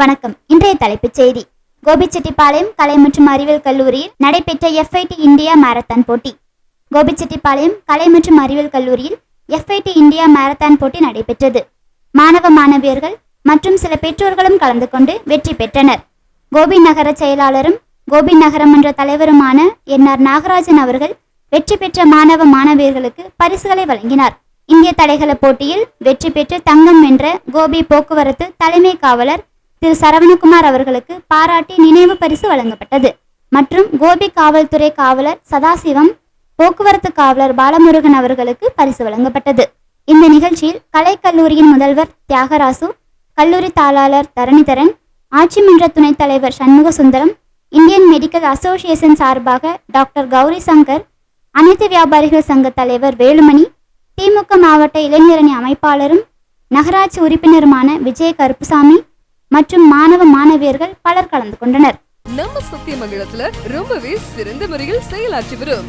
வணக்கம். இன்றைய தலைப்புச் செய்தி. கோபிச்செட்டிப்பாளையம் கலை மற்றும் அறிவியல் கல்லூரியில் நடைபெற்ற எஃப்ஐடி இந்தியா மாரத்தான் போட்டி. கோபிச்செட்டிப்பாளையம் கலை மற்றும் அறிவியல் கல்லூரியில் எஃப்ஐடி இந்தியா மாரத்தான் போட்டி நடைபெற்றது. மாணவ மாணவியர்கள் மற்றும் சில பெற்றோர்களும் கலந்து கொண்டு வெற்றி பெற்றனர். கோபி நகர செயலாளரும் கோபி நகரமன்ற தலைவருமான என் ஆர் நாகராஜன் அவர்கள் வெற்றி பெற்ற மாணவ மாணவியர்களுக்கு பரிசுகளை வழங்கினார். இந்திய தடைகள போட்டியில் வெற்றி பெற்று தங்கம் வென்ற கோபி போக்குவரத்து தலைமை காவலர் திரு சரவணகுமார் அவர்களுக்கு பாராட்டி நினைவு பரிசு வழங்கப்பட்டது. மற்றும் கோபி காவல்துறை காவலர் சதாசிவம் போக்குவரத்து காவலர் பாலமுருகன் அவர்களுக்கு பரிசு வழங்கப்பட்டது. இந்த நிகழ்ச்சியில் கலைக்கல்லூரியின் முதல்வர் தியாகராசு கல்லூரி தாளாளர் தரணிதரன் ஆட்சிமன்ற துணைத் தலைவர் Shanmuga Sundaram Indian medical association சார்பாக டாக்டர் கௌரி சங்கர் அனைத்து வியாபாரிகள் சங்க தலைவர் வேலுமணி திமுக மாவட்ட இளைஞரணி அமைப்பாளரும் நகராட்சி உறுப்பினருமான விஜய கருப்புசாமி மற்றும் மாணவ மாணவியர்கள் பலர் கலந்து கொண்டனர். நம்ம சத்தியமங்கலத்துல ரொம்பவே சிறந்த முறையில் செயலாற்றி வரும்.